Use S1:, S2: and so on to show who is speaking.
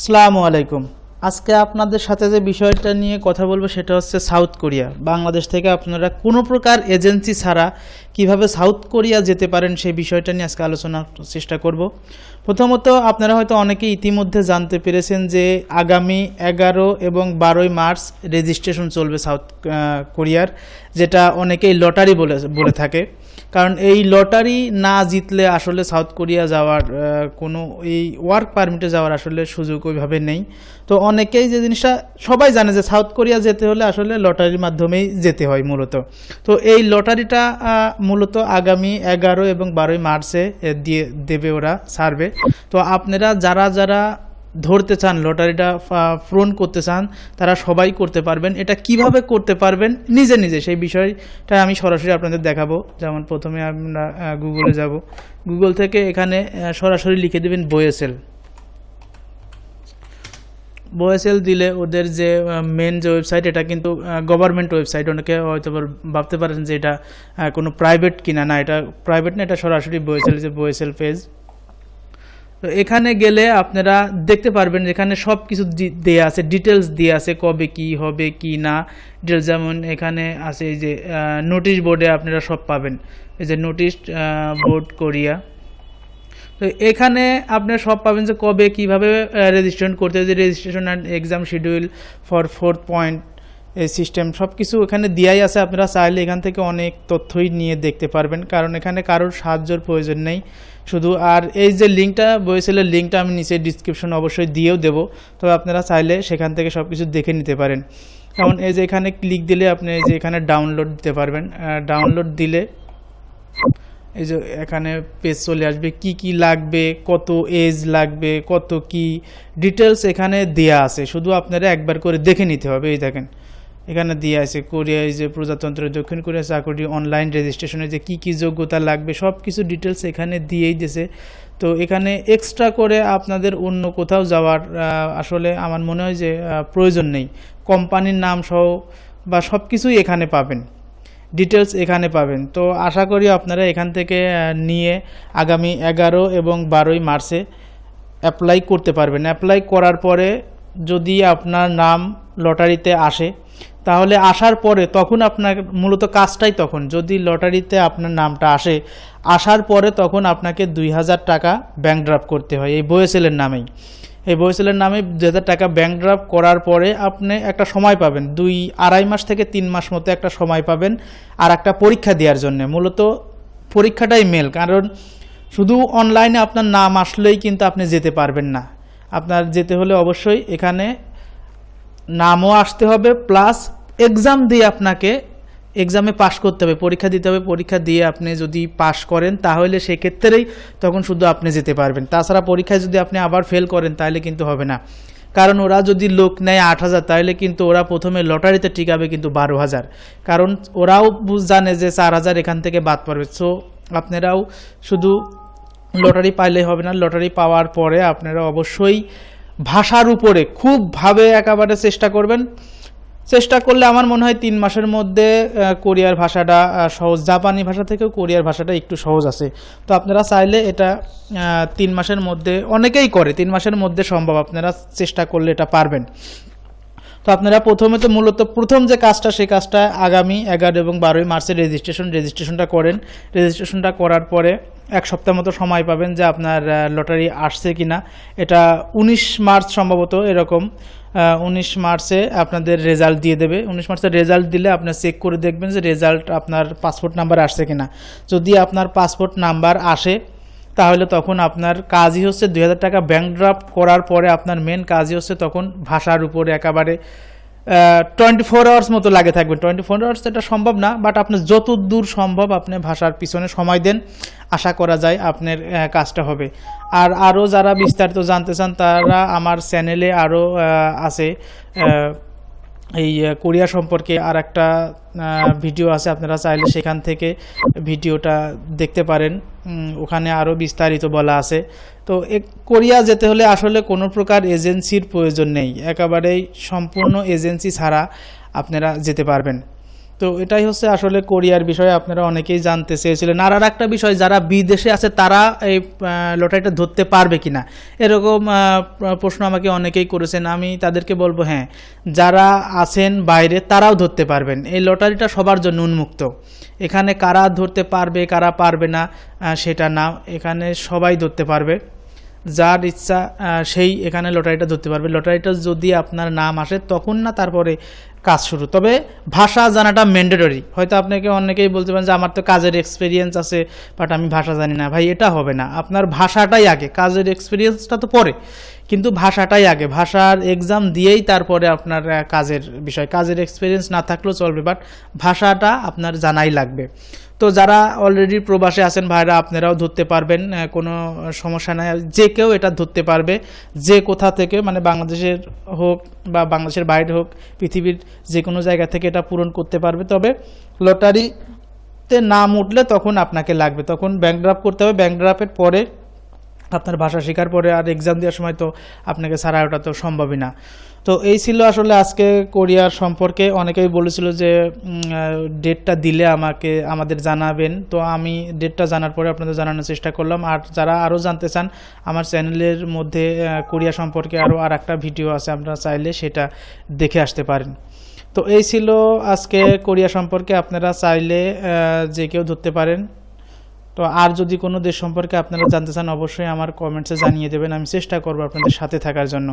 S1: আসসালামু আলাইকুম। আজকে আপনাদের সাথে যে বিষয়টা নিয়ে কথা বলব সেটা হচ্ছে সাউথ কোরিয়া। বাংলাদেশ থেকে আপনারা কোনো প্রকার এজেন্সি ছাড়া কীভাবে সাউথ কোরিয়া যেতে পারেন সেই বিষয়টা নিয়ে আজকে আলোচনার চেষ্টা করব। প্রথমত আপনারা হয়তো অনেকে ইতিমধ্যে জানতে পেরেছেন যে আগামী এগারো এবং বারোই মার্চ রেজিস্ট্রেশন চলবে সাউথ কোরিয়ার, যেটা অনেকেই লটারি বলে বলে থাকে। কারণ এই লটারি না জিতলে আসলে সাউথ কোরিয়া যাওয়ার কোনো এই ওয়ার্ক পারমিটে যাওয়ার আসলে সুযোগ ওইভাবে নেই। তো অনেকেই যে জিনিসটা সবাই জানে যে সাউথ কোরিয়া যেতে হলে আসলে লটারির মাধ্যমেই যেতে হয় মূলত। তো এই লটারিটা মূলত আগামী এগারো এবং বারোই মার্চে দিয়ে দেবে ওরা সার্ভে। তো আপনারা যারা যারা ধরতে চান লটারিটা পূরণ করতে চান, তারা সবাই করতে পারবেন। এটা কীভাবে করতে পারবেন, নিজে নিজে, সেই বিষয়টা আমি সরাসরি আপনাদের দেখাবো। যেমন প্রথমে আমরা গুগলে যাব। গুগল থেকে এখানে সরাসরি লিখে দেবেন বয়েসেল বয়েসেল দিলে ওদের যে মেন যে ওয়েবসাইট এটা কিন্তু গভর্নমেন্ট ওয়েবসাইট অনেকে হয়তো ভাবতে পারেন যে এটা কোনো প্রাইভেট কিনা না, এটা প্রাইভেট না, এটা সরাসরি বয়েসেল, যে বয়েসেল পেজ তো এখানে গেলে আপনারা দেখতে পারবেন, এখানে সব কিছু দি- দেয়া আছে ডিটেলস দিয়ে আছে, কবে কি হবে, কি না। ডিটেলস যেমন এখানে আছে এই যে নোটিশ বোর্ডে আপনারা সব পাবেন। এই যে নোটিশ বোর্ড কোরিয়া তো এখানে আপনারা সব পাবেন যে কবে কীভাবে রেজিস্ট্রেশন করতে হবে। Registration and exam schedule for fourth point এই সিস্টেম সব কিছু এখানে দেওয়াই আছে। আপনারা চাইলে এখান থেকে অনেক তথ্যই নিয়ে দেখতে পারবেন। কারণ এখানে কারোর সাহায্যের প্রয়োজন নেই। শুধু আর এই যে লিঙ্কটা, বইসেলের লিঙ্কটা আমি নিচে ডিসক্রিপশন অবশ্যই দিয়েও দেবো। তবে আপনারা চাইলে সেখান থেকে সব কিছু দেখে নিতে পারেন। যেমন এই যে এখানে ক্লিক দিলে আপনি এই যে এখানে ডাউনলোড দিতে পারবেন। ডাউনলোড দিলে এই যে এখানে পেজ চলে আসবে, কি কি লাগবে, কত এজ লাগবে, কত কি ডিটেলস এখানে দেয়া আছে। শুধু আপনারা একবার করে দেখে নিতে হবে, এই দেখেন। এখানে দিয়ে আছে, কোরিয়া এই যে প্রজাতন্ত্র, দক্ষিণ কোরিয়া চাকরি অনলাইন রেজিস্ট্রেশনে যে কি কি যোগ্যতা লাগবে সব কিছু ডিটেলস এখানে দিয়েই দিয়েছে। তো এখানে এক্সট্রা করে আপনাদের অন্য কোথাও যাওয়ার আসলে আমার মনে হয় যে প্রয়োজন নেই। কোম্পানির নাম সহ বা সব কিছুই এখানে পাবেন। ডিটেলস এখানে পাবেন। তো আশা করি আপনারা এখান থেকে নিয়ে আগামী এগারো এবং বারোই মার্চে অ্যাপ্লাই করতে পারবেন। অ্যাপ্লাই করার পরে যদি আপনার নাম লটারিতে আসে, তাহলে আসার পরে তখন আপনার মূলত কাজটাই তখন। যদি লটারিতে আপনার নামটা আসে, আসার পরে তখন আপনাকে দুই হাজার টাকা ব্যাংক ড্রাফট করতে হয়। এই বয়েসেলের নামেই। এই বয়েসেলের নামে দু হাজার টাকা ব্যাংক ড্রাফট করার পরে আপনি একটা সময় পাবেন। দুই, আড়াই মাস থেকে তিন মাস মতো একটা সময় পাবেন আর একটা পরীক্ষা দেওয়ার জন্য। মূলত পরীক্ষাটাই মেল কারণ শুধু অনলাইনে আপনার নাম আসলেই কিন্তু আপনি যেতে পারবেন না। আপনার যেতে হলে অবশ্যই এখানে নামও আসতে হবে প্লাস এক্সাম দিয়ে আপনাকে এক্সামে পাশ করতে হবে, পরীক্ষা দিতে হবে, পরীক্ষা দিয়ে আপনি যদি পাশ করেন, তাহলে সেক্ষেত্রেই তখন শুধু আপনি যেতে পারবেন। তাছাড়া পরীক্ষায় যদি আপনি আবার ফেল করেন, তাহলে কিন্তু হবে না। কারণ ওরা যদি লোক নেয় আট হাজার, তাহলে কিন্তু ওরা প্রথমে লটারিতে টিকাবে কিন্তু বারো হাজার। কারণ ওরাও জানে যে চার হাজার এখান থেকে বাদ পড়বে। সো আপনারাও শুধু লটারি পাইলেই হবে না, লটারি পাওয়ার পরে আপনারা অবশ্যই ভাষার উপরে খুব ভাবে একেবারে চেষ্টা করবেন। চেষ্টা করলে আমার মনে হয় তিন মাসের মধ্যে কোরিয়ার ভাষাটা সহজ। জাপানি ভাষা থেকেও কোরিয়ার ভাষাটা একটু সহজ আছে। তো আপনারা চাইলে এটা তিন মাসের মধ্যে, অনেকেই করে, তিন মাসের মধ্যে সম্ভব। আপনারা চেষ্টা করলে এটা পারবেন। তো আপনারা প্রথমে তো মূলত প্রথম যে কাজটা, সেই কাজটা আগামী এগারো এবং বারোই মার্চের রেজিস্ট্রেশন রেজিস্ট্রেশনটা করেন। রেজিস্ট্রেশনটা করার পরে এক সপ্তাহ মতো সময় পাবেন যে আপনার লটারি আসছে কি না এটা উনিশ মার্চ সম্ভবত এরকম। উনিশ মার্চে আপনাদের রেজাল্ট দিয়ে দেবে। উনিশ মার্চের রেজাল্ট দিলে আপনার চেক করে দেখবেন যে রেজাল্ট আপনার পাসপোর্ট নাম্বার আসছে কি না যদি আপনার পাসপোর্ট নাম্বার আসে তাহলে তখন আপনার কাজই হচ্ছে দুই হাজার টাকা ব্যাংক ড্রাফট করার পরে আপনার মেন কাজই হচ্ছে তখন ভাষার উপরে একেবারে টোয়েন্টি ফোর আওয়ার্স মতো লাগে থাকবে। টোয়েন্টি ফোর আওয়ার্স এটা সম্ভব না বাট আপনি যত দূর সম্ভব আপনি ভাষার পিছনে সময় দেন। আশা করা যায় আপনার কাজটা হবে। আর আরও যারা বিস্তারিত জানতে চান, তারা আমার চ্যানেলে আরও আছে এই কোরিয়া সম্পর্কে আর একটা ভিডিও আছে, আপনারা চাইলে সেখান থেকে ভিডিওটা দেখতে পারেন। ওখানে আরও বিস্তারিত বলা আছে। তো কোরিয়া যেতে হলে আসলে কোনো প্রকার এজেন্সির প্রয়োজন নেই। একেবারেই সম্পূর্ণ এজেন্সি ছাড়া আপনারা যেতে পারবেন। তো এটাই হচ্ছে আসলে কোরিয়ার বিষয়ে, আপনারা অনেকেই জানতে চেয়েছিলেন। আর আর একটা বিষয়, যারা বিদেশে আছে তারা এই লটারিটা ধরতে পারবে কি না এরকম প্রশ্ন আমাকে অনেকেই করেছেন। আমি তাদেরকে বলব হ্যাঁ যারা আছেন বাইরে তারাও ধরতে পারবেন। এই লটারিটা সবার জন্য উন্মুক্ত। এখানে কারা ধরতে পারবে, কারা পারবে না সেটা না। এখানে সবাই ধরতে পারবে। যার ইচ্ছা সেই এখানে লটারিটা ধরতে পারবে। লটারিটা যদি আপনার নাম আসে, তখন না, তারপরে কাজ শুরু। তবে ভাষা জানাটা ম্যান্ডেটরি হয়তো আপনাকে অনেকেই বলতে পারেন যে, আমার তো কাজের এক্সপিরিয়েন্স আছে বাট আমি ভাষা জানি না। ভাই, এটা হবে না। আপনার ভাষাটাই আগে। কাজের এক্সপিরিয়েন্সটা তো পরে। কিন্তু ভাষাটাই আগে। ভাষার এক্সাম দিয়েই তারপরে আপনার কাজের বিষয়। কাজের এক্সপিরিয়েন্স না থাকলেও চলবে বাট ভাষাটা আপনার জানাই লাগবে। তো যারা অলরেডি প্রবাসে আছেন, ভাইরা আপনারাও ধরতে পারবেন কোনো সমস্যা নাই। যে কেউ এটা ধরতে পারবে, যে কোথা থেকে মানে বাংলাদেশের হোক বা বাংলাদেশের বাইরে হোক, পৃথিবীর যে কোনো জায়গা থেকে এটা পূরণ করতে পারবে। তবে লটারিতে নাম উঠলে তখন আপনাকে লাগবে। তখন ব্যাংক ড্রাফট করতে হবে। ব্যাংক ড্রাফের পরে আপনার ভাষা শেখার পরে আর এক্সাম দেওয়ার সময় তো আপনাকে ছাড়া ওটা তো সম্ভবই না। তো এই ছিল আসলে আজকে কোরিয়ার সম্পর্কে। অনেকেই বলেছিল যে ডেটটা দিলে আমাকে, আমাদের জানাবেন। তো আমি ডেটটা জানার পরে আপনাদের জানানোর চেষ্টা করলাম। আর যারা আরও জানতে চান, আমার চ্যানেলের মধ্যে কোরিয়া সম্পর্কে আরও আর একটা ভিডিও আছে, আপনারা চাইলে সেটা দেখে আসতে পারেন। তো এই ছিল আজকে কোরিয়া সম্পর্কে। আপনারা চাইলে যে কেউ ধরতে পারেন তো আর যদি কোনো দেশ সম্পর্কে আপনারা জানতে চান, অবশ্যই আমার কমেন্টসে জানিয়ে দেবেন। আমি চেষ্টা করব আপনাদের সাথে থাকার জন্য।